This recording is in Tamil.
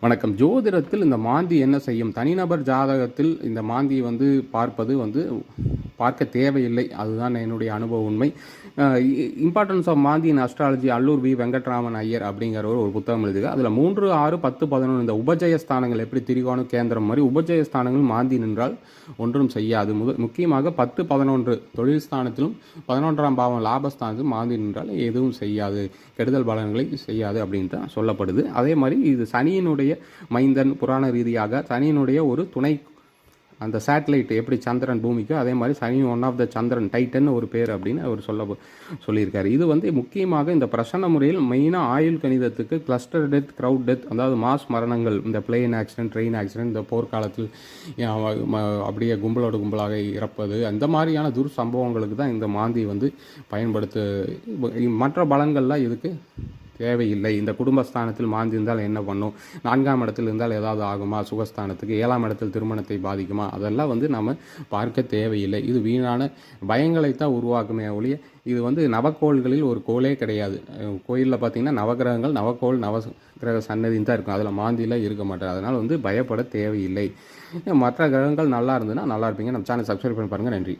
வணக்கம். ஜோதிடத்தில் இந்த மாந்தி என்ன செய்யும்? தனிநபர் ஜாதகத்தில் இந்த மாந்தி வந்து பார்ப்பது வந்து பார்க்க தேவையில்லை. அதுதான் என்னுடைய அனுபவ உண்மை. இம்பார்ட்டன்ஸ் ஆஃப் மாந்தியின் அஸ்ட்ராலஜி அல்லூர் வி வெங்கட்ராமன் ஐயர் அப்படிங்கிறவர் ஒரு புத்தகம் எழுதுக. அதில் மூன்று ஆறு பத்து பதினொன்று இந்த உபஜய ஸ்தானங்கள் எப்படி திரிகோணம் கேந்திரம் மாதிரி உபஜய ஸ்தானங்கள் மாந்தி நின்றால் ஒன்றும் செய்யாது. முத முக்கியமாக பத்து பதினொன்று தொழில் ஸ்தானத்திலும் பதினொன்றாம் பாவம் லாபஸ்தானத்திலும் மாந்தி நின்றால் எதுவும் செய்யாது. கெடுதல் பலன்களை செய்யாது அப்படின்னு தான் சொல்லப்படுது. அதே மாதிரி இது சனியினுடைய மைந்தன் புராண ரீதியாக சனியினுடைய ஒரு துணை அந்த சேட்டலைட் எப்படி சந்திரன் பூமிக்கோ அதே மாதிரி சனி ஒன் ஆஃப் த சந்திரன் டைட்டன் ஒரு பேர் அப்படின்னு அவர் சொல்ல சொல்லியிருக்காரு. இது வந்து முக்கியமாக இந்த பிரசன்ன முறையில் மெயினாக ஆயுள் கணிதத்துக்கு கிளஸ்டர் டெத் க்ரௌட் டெத் அதாவது மாஸ் மரணங்கள் இந்த பிளேன் ஆக்சிடென்ட் ட்ரெயின் ஆக்சிடென்ட் இந்த போர்க்காலத்தில் அப்படியே கும்பலோடு கும்பலாக இறப்பது அந்த மாதிரியான துர் சம்பவங்களுக்கு தான் இந்த மாந்தி வந்து பயன்படுத்து மற்ற பலன்கள்லாம் இதுக்கு தேவையில்லை. இந்த குடும்பஸ்தானத்தில் மாந்தி இருந்தால் என்ன பண்ணும்? நான்காம் இடத்தில் இருந்தால் ஏதாவது ஆகுமா? சுகஸ்தானத்துக்கு ஏழாம் இடத்தில் திருமணத்தை பாதிக்குமா? அதெல்லாம் வந்து நம்ம பார்க்க தேவையில்லை. இது வீணான பயங்களைத்தான் உருவாக்குமே ஒழிய இது வந்து நவக்கோள்களில் ஒரு கோளே கிடையாது. கோயிலில் பார்த்தீங்கன்னா நவகிரகங்கள் நவக்கோள் நவ கிரக சன்னதின்னு தான் இருக்கும். அதில் மாந்திலாம் இருக்க மாட்டார் அதனால் வந்து பயப்பட தேவையில்லை. மற்ற கிரகங்கள் நல்லா இருந்ததுன்னா நல்லா இருப்பீங்க. நம்ம சேனல் சப்ஸ்கிரைப் பண்ணி பாருங்கள் நன்றி.